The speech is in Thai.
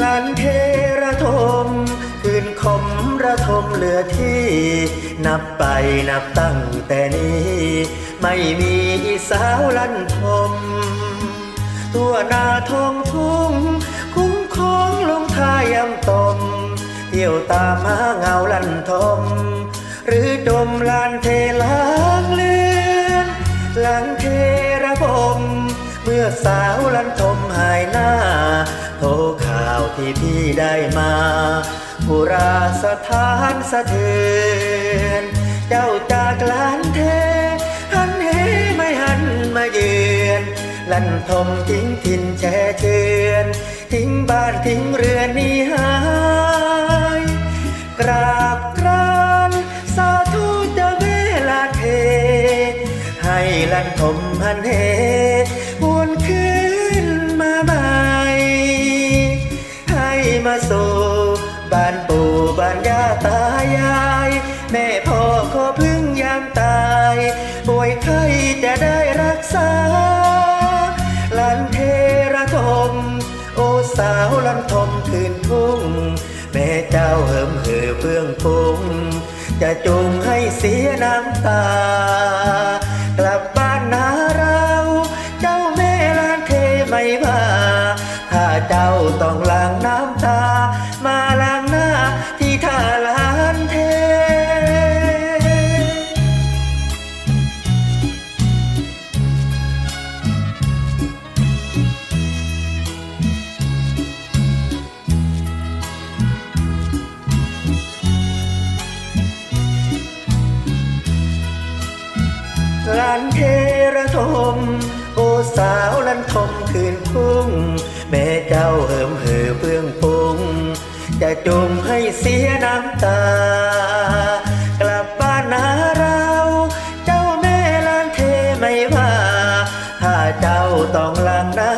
ลานเทระทมคืนคมระทมเหลือที่ นับไปนับตั้งแต่นี้ ไม่มีสาวลันทมตัวนาทองทุ่ง คุ้มคองลงทายำตมเที่ยวตามหาเงาลันทม หรือดมลานเทล้างเลือนหลังเทระบมเมื่อสาวลันทมหายหน้า โทรข่าวที่พี่ได้มาผู้ราสถานสะเทือน เจ้าจากลานเทหันเหไม่หันมาเยือนลันทมทิ้งถิ่นแช่เชือนทิ้งบ้านทิ้งเรือนนี้หายกราบกรานสาธุเจะเวลาเท ให้ลันทมหันเห บ้านปู่บ้านย่าตายาย แม่พ่อขอพึ่งยามตาย ป่วยไข้จะได้รักษาลันเทระทม โอสาวลันทมคืนทุ่ง แม่เจ้าเหิมเหือเพื่องฟุ้งจะจงให้เสียน้ำตา กลับบ้านนาเรา เจ้าแม่ลานเทไม่ว่า ถ้าเจ้าต้องล้างานเทระทม โอสาวลันทมคืนพุ่ง แม่เจ้าเหิมเหือเบื้องปุงจะจมให้เสียน้ำตา กลับบ้านนาเรา เจ้าแม่ลานเทไม่ว่า ถ้าเจ้าต้องลังนา